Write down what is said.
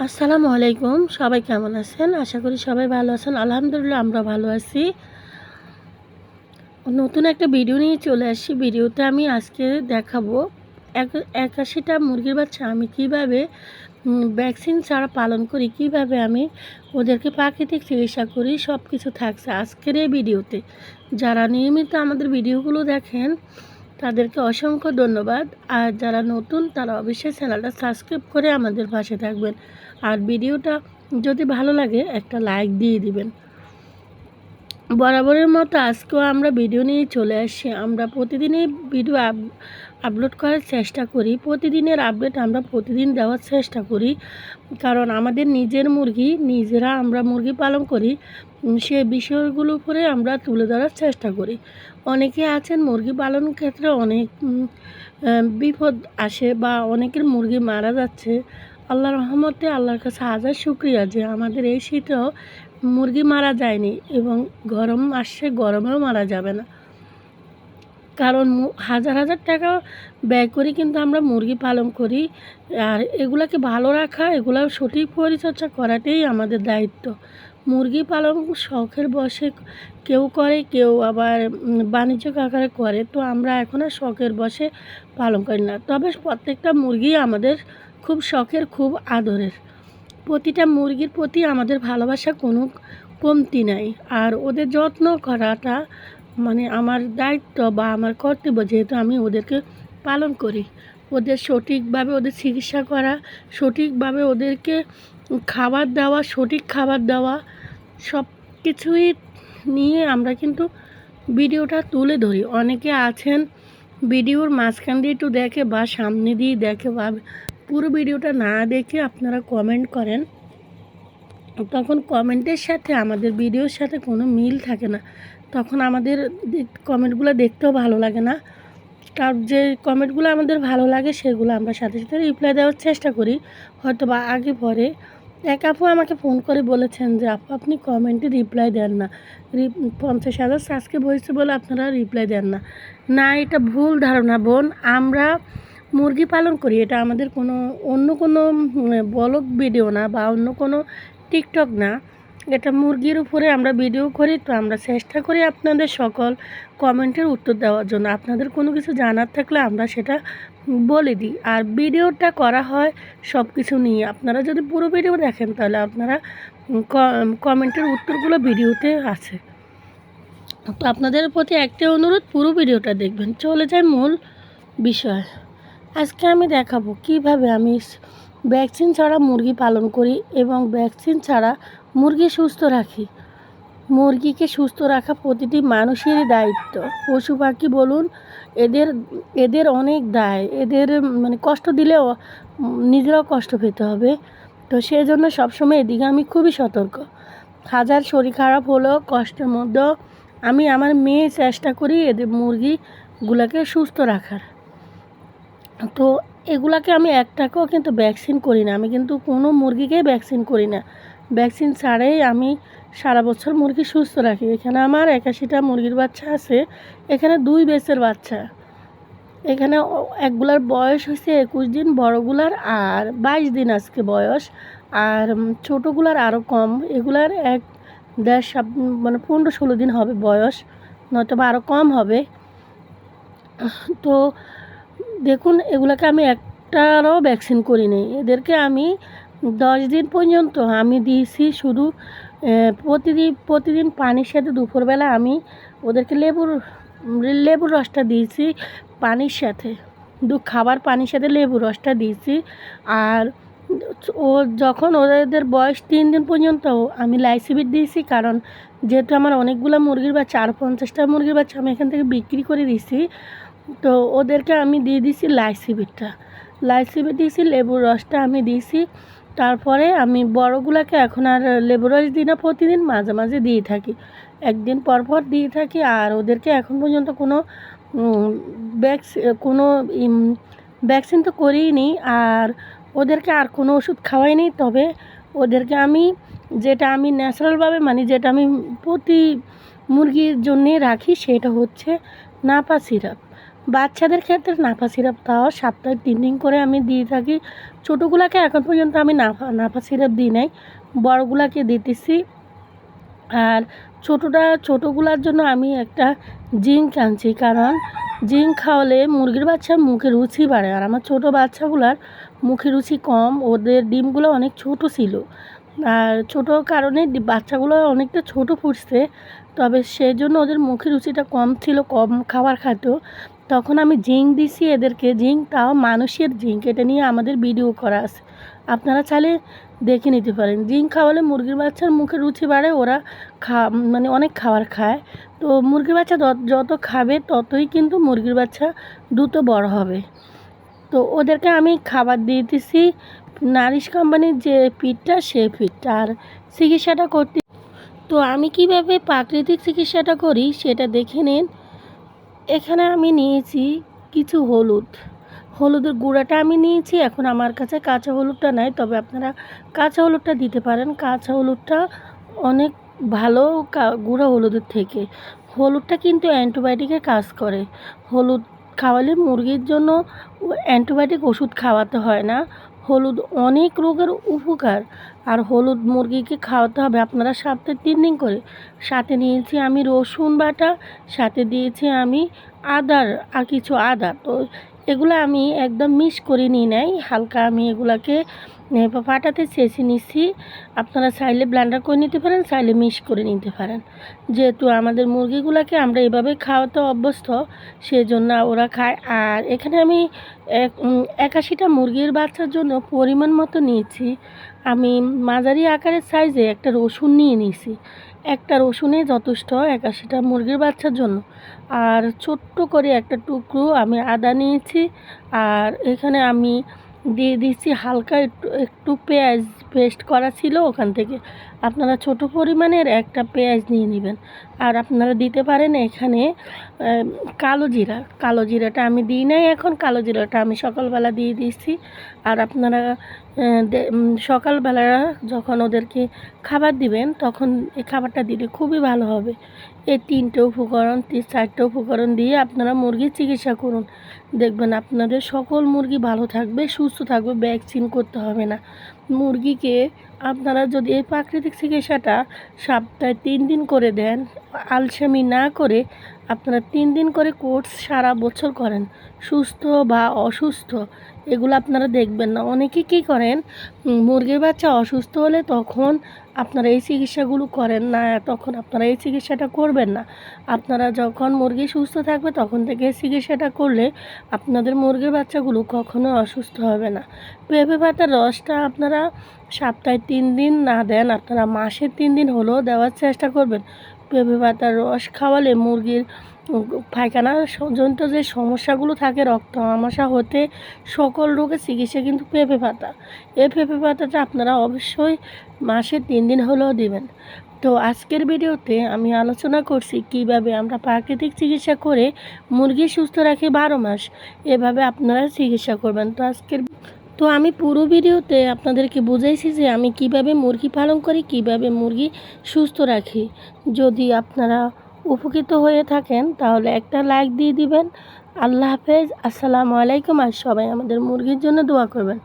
আসসালামু আলাইকুম, সবাই কেমন আছেন? আশা করি সবাই ভালো আছেন। আলহামদুলিল্লাহ, আমরা ভালো আছি। নতুন একটা ভিডিও নিয়ে চলে আসি। ভিডিওতে আমি আজকে দেখাবো এক, একাশিটা মুরগির বাচ্চা। আমি কীভাবে ভ্যাকসিন ছাড়া পালন করি, কীভাবে আমি ওদেরকে প্রাকৃতিক চিকিৎসা করি সব কিছু থাকছে আজকের এই ভিডিওতে। যারা নিয়মিত আমাদের ভিডিওগুলো দেখেন তাদেরকে অসংখ্য ধন্যবাদ। আর যারা নতুন, তারা অবশ্যই চ্যানেলটা সাবস্ক্রাইব করে আমাদের পাশে থাকবেন। আর ভিডিওটা যদি ভালো লাগে, একটা লাইক দিয়ে দিবেন। বরাবরের মতো আজকেও আমরা ভিডিও নিয়ে চলে আসি আমরা প্রতিদিনই ভিডিও আপলোড করার চেষ্টা করি। প্রতিদিনের আপডেট আমরা প্রতিদিন দেওয়ার চেষ্টা করি। কারণ আমাদের নিজের মুরগি, নিজেরা আমরা মুরগি পালন করি সে বিষয়গুলো উপরে আমরা তুলে ধরার চেষ্টা করি। অনেকে আছেন মুরগি পালন ক্ষেত্রে অনেক বিপদ আসে বা অনেকের মুরগি মারা যাচ্ছে। আল্লাহ রহমতে, আল্লাহর কাছে হাজার শুক্রিয়া যে আমাদের এই শীতেও মুরগি মারা যায়নি এবং গরম আসছে, গরমেও মারা যাবে না। কারণ হাজার হাজার টাকা ব্যয় করি কিন্তু আমরা মুরগি পালন করি। আর এগুলাকে ভালো রাখা, এগুলোর সঠিক পরিচর্যা করাটাই আমাদের দায়িত্ব। মুরগি পালন শখের বসে কেউ করে, কেউ আবার বাণিজ্যিক আকারে করে, তো আমরা এখন আর শখের বসে পালন করি না। তবে প্রত্যেকটা মুরগি আমাদের খুব শখের, খুব আদরের। প্রতিটা মুরগির প্রতি আমাদের ভালোবাসা কোনো কমতি নাই। আর ওদের যত্ন করাটা মানে আমার দায়িত্ব বা আমার কর্তব্য যেহেতু আমি ওদেরকে পালন করি। ওদের সঠিকভাবে ওদের চিকিৎসা করা, সঠিকভাবে ওদেরকে খাবার দেওয়া, সঠিক খাবার দেওয়া সব কিছুই নিয়ে আমরা কিন্তু ভিডিওটা তুলে ধরি। অনেকে আছেন ভিডিওর মাঝখান দিয়ে একটু দেখে বা সামনে দিয়ে দেখে বা পুরো ভিডিওটা না দেখে আপনারা কমেন্ট করেন। তখন কমেন্টের সাথে আমাদের ভিডিওর সাথে কোনো মিল থাকে না। তখন আমাদের কমেন্টগুলো দেখতেও ভালো লাগে না। তার যে কমেন্টগুলো আমাদের ভালো লাগে, সেগুলো আমরা সাথে সাথে রিপ্লাই দেওয়ার চেষ্টা করি। হয়তো বা আগে পরে। এক আপু আমাকে ফোন করে বলেছেন যে, আপু, আপনি কমেন্টে রিপ্লাই দেন না। পঞ্চাশ হাজার সাবস্ক্রাইব হয়েছে বলে আপনারা রিপ্লাই দেন না। না, এটা ভুল ধারণা, বোন। আমরা মুরগি পালন করি। এটা আমাদের কোনো, অন্য কোনো বলক ভিডিও না বা অন্য কোনো টিকটক না। এটা মুরগির উপরে আমরা ভিডিও করি, তো আমরা চেষ্টা করি আপনাদের সকল কমেন্টের উত্তর দেওয়ার জন্য। আপনাদের কোনো কিছু জানার থাকলে আমরা সেটা বলে দিই। আর ভিডিওটা করা হয় সব কিছু নিয়ে। আপনারা যদি পুরো ভিডিও দেখেন, তাহলে আপনারা কমেন্টের উত্তরগুলো ভিডিওতে আছে। তো আপনাদের প্রতি একটি অনুরোধ, পুরো ভিডিওটা দেখবেন। চলে যায় মূল বিষয়। আজকে আমি দেখাবো কীভাবে আমি ভ্যাকসিন ছাড়া মুরগি পালন করি এবং ভ্যাকসিন ছাড়া মুরগি সুস্থ রাখি। মুরগিকে সুস্থ রাখা প্রতিটি মানুষেরই দায়িত্ব। পশু পাখি বলুন, এদের এদের অনেক দায়। এদের মানে কষ্ট দিলেও নিজেরাও কষ্ট পেতে হবে। তো সেই জন্য সবসময় এদিকে আমি খুবই সতর্ক। হাজার শরীর খারাপ হলেও কষ্টের মধ্যেও আমি আমার মেয়ে চেষ্টা করি এদের মুরগিগুলোকে সুস্থ রাখার। তো এগুলাকে আমি একটাকেও কিন্তু ভ্যাকসিন করি না। আমি কিন্তু কোনো মুরগিকেই ভ্যাকসিন করি না। ভ্যাকসিন ছাড়াই আমি সারা বছর মুরগি সুস্থ রাখি। এখানে আমার একাশিটা মুরগির বাচ্চা আছে। এখানে দুই বেসের বাচ্চা। এখানে একগুলার বয়স হয়েছে একুশ দিন, বড়গুলার আর বাইশ দিন আজকে বয়স। আর ছোটোগুলার আরও কম। এগুলার এক দেড় সাত মানে পনেরো ষোলো দিন হবে বয়স। নয়তো বা আরও কম হবে। তো দেখুন, এগুলোকে আমি একটারও ভ্যাকসিন করি নি এদেরকে আমি দশ দিন পর্যন্ত আমি দিয়েছি শুধু প্রতিদিন প্রতিদিন পানির সাথে দুপুরবেলা আমি ওদেরকে লেবুর লেবুর রসটা দিয়েছি পানির সাথে। দু খাবার পানির সাথে লেবুর রসটা দিয়েছি। আর ও যখন ওদের বয়স তিন দিন পর্যন্ত আমি লাইসিবিট দিয়েছি, কারণ যেহেতু আমার অনেকগুলো মুরগির বাচ্চা আর পঞ্চাশটা মুরগির বাচ্চা আমি এখান থেকে বিক্রি করে দিয়েছি তো ওদেরকে আমি দিয়ে দিয়েছি লাইসিবিটটা। লাইসিবিট দিয়েছি লেবুর রসটা আমি দিয়েছি তারপরে আমি বড়গুলাকে এখন আর লেবু রস দিই না, প্রতিদিন মাঝে মাঝে দিয়ে থাকি। একদিন পর পর দিয়ে থাকি আর ওদেরকে এখন পর্যন্ত কোনো ভ্যাকসি কোনো ভ্যাকসিন তো করিনি আর ওদেরকে আর কোনো ওষুধ খাওয়াইনি তবে ওদেরকে আমি যেটা আমি ন্যাচারালভাবে মানে যেটা আমি প্রতি মুরগির জন্যে রাখি সেটা হচ্ছে নাপা সিরাপ বাচ্চাদের ক্ষেত্রে নাফা সিরাপ তাও সপ্তাহে তিন দিন করে আমি দিয়ে থাকি। ছোটোগুলাকে এখন পর্যন্ত আমি নাফা নাফা সিরাপ দিই নাই। বড়গুলাকে দিতেছি। আর ছোটোটা, ছোটোগুলার জন্য আমি একটা জিঙ্ক আনছি। কারণ জিঙ্ক খাওয়ালে মুরগির বাচ্চার মুখে রুচি বাড়ে। আর আমার ছোটো বাচ্চাগুলার মুখে রুচি কম। ওদের ডিমগুলো অনেক ছোট ছিল। আর ছোটো কারণে বাচ্চাগুলো অনেকটা ছোট ফুটছে তবে সেই জন্য ওদের মুখে রুচিটা কম ছিল, কম খাবার খাতো তখন আমি জিঙ্ক দিছি এদেরকে, জিঙ্ক তাও মানুষের জিঙ্ক, এটা নিয়ে আমাদের ভিডিও করা আছে। আপনারা চাইলে দেখে নিতে পারেন। জিঙ্ক খাওয়ালে মুরগির বাচ্চার মুখে রুচি বাড়ে, ওরা খা মানে অনেক খাবার খায়। তো মুরগির বাচ্চা যত- খাবে ততই কিন্তু মুরগির বাচ্চা দ্রুত বড় হবে। তো ওদেরকে আমি খাবার দিয়ে দিছি। নারিশ কোম্পানির যে পিঠটা সে পিঠটা, আর চিকিৎসাটা করতে তো আমি কীভাবে প্রাকৃতিক চিকিৎসাটা করি সেটা দেখে নিন। এখানে আমি নিয়েছি কিছু হলুদ। হলুদের গুঁড়াটা আমি নিয়েছি, এখন আমার কাছে কাঁচা হলুদটা নাই, তবে আপনারা কাঁচা হলুদটা দিতে পারেন। কাঁচা হলুদটা অনেক ভালো গুঁড়া হলুদের থেকে। হলুদটা কিন্তু অ্যান্টিবায়োটিকের কাজ করে। হলুদ খাওয়ালে মুরগির জন্য অ্যান্টিবায়োটিক ওষুধ খাওয়াতে হয় না। হলুদ অনেক রোগের উপকার। আর হলুদ মুরগিকে খাওয়াতে হবে আপনারা সপ্তাহে তিন দিন করে। সাথে নিয়েছি আমি রসুন বাটা, সাথে দিয়েছি আমি আদার, আর কিছু আদা। তো এগুলো আমি একদম মিস করে নিই নাই। হালকা আমি এগুলাকে ফাটাতে চেঁচে নিচ্ছি আপনারা চাইলে ব্ল্যান্ডার করে নিতে পারেন, চাইলে মিস করে নিতে পারেন। যেহেতু আমাদের মুরগিগুলোকে আমরা এভাবে খাওয়াতে অভ্যস্ত, সেজন্য ওরা খায়। আর এখানে আমি একাশিটা মুরগির বাচ্চার জন্য পরিমাণ মতো নিয়েছি। আমি মাঝারি আকারের সাইজে একটা রসুন নিয়ে নিয়েছি। একটা রসুনে যথেষ্ট একাশিটা মুরগির বাচ্চার জন্য। আর ছোট্ট করে একটা টুকরো আমি আদা নিয়েছি। আর এখানে আমি দিয়ে দিচ্ছি হালকা একটু একটু পেঁয়াজ পেস্ট করা ছিল ওখান থেকে। আপনারা ছোট পরিমাণের একটা পেঁয়াজ নিয়ে নেবেন। আর আপনারা দিতে পারেন এখানে কালো জিরা। কালো জিরাটা আমি দিই নাই এখন, কালো জিরাটা আমি সকালবেলা দিয়ে দিচ্ছি আর আপনারা সকালবেলা যখন ওদেরকে খাবার দিবেন, তখন এই খাবারটা দিলে খুবই ভালো হবে। এই তিনটে উপকরণ, তিন, চারটে উপকরণ দিয়ে আপনারা মুরগির চিকিৎসা করুন। দেখবেন আপনাদের সকল মুরগি ভালো থাকবে, সুস্থ থাকবে, ভ্যাকসিন করতে হবে না। মুরগিকে আপনারা যদি এই প্রাকৃতিক চিকিৎসাটা সপ্তাহে তিন দিন করে দেন আলসেমি না করে আপনারা তিন দিন করে কোর্স সারা বছর করেন, সুস্থ বা অসুস্থ, এগুলো আপনারা দেখবেন না। অনেকে কী করেন মুরগির বাচ্চা অসুস্থ হলে তখন আপনারা এই চিকিৎসাগুলো করেন না, তখন আপনারা এই চিকিৎসাটা করবেন না। আপনারা যখন মুরগি সুস্থ থাকবে তখন থেকে এই চিকিৎসাটা করলে আপনাদের মুরগির বাচ্চাগুলো কখনো অসুস্থ হবে না। পেঁপে পাতার রসটা আপনারা সপ্তাহে তিন দিন না দেন, আপনারা মাসে তিন দিন হলেও দেওয়ার চেষ্টা করবেন। পেঁপে পাতার রস খাওয়ালে মুরগির পায়খানা জনিত যে সমস্যাগুলো থাকে রক্ত আমাশা হতে সকল রোগের চিকিৎসা কিন্তু পেঁপে পাতা। এই পেঁপে পাতাটা আপনারা অবশ্যই মাসে তিন দিন হলেও দিবেন। তো আজকের ভিডিওতে আমি আলোচনা করছি কীভাবে আমরা প্রাকৃতিক চিকিৎসা করে মুরগি সুস্থ রাখি বারো মাস। এভাবে আপনারা চিকিৎসা করবেন। তো আজকের তো আমি পুরো ভিডিওতে আপনাদেরকে বুঝাইছি যে আমি কীভাবে মুরগি পালন করি, কীভাবে মুরগি সুস্থ রাখি। যদি আপনারা উপকৃত হয়ে থাকেন, তাহলে একটা লাইক দিয়ে দিবেন। আল্লাহ হাফেজ, আসসালামু আলাইকুম আর সবাই আমাদের মুরগির জন্য দোয়া করবেন।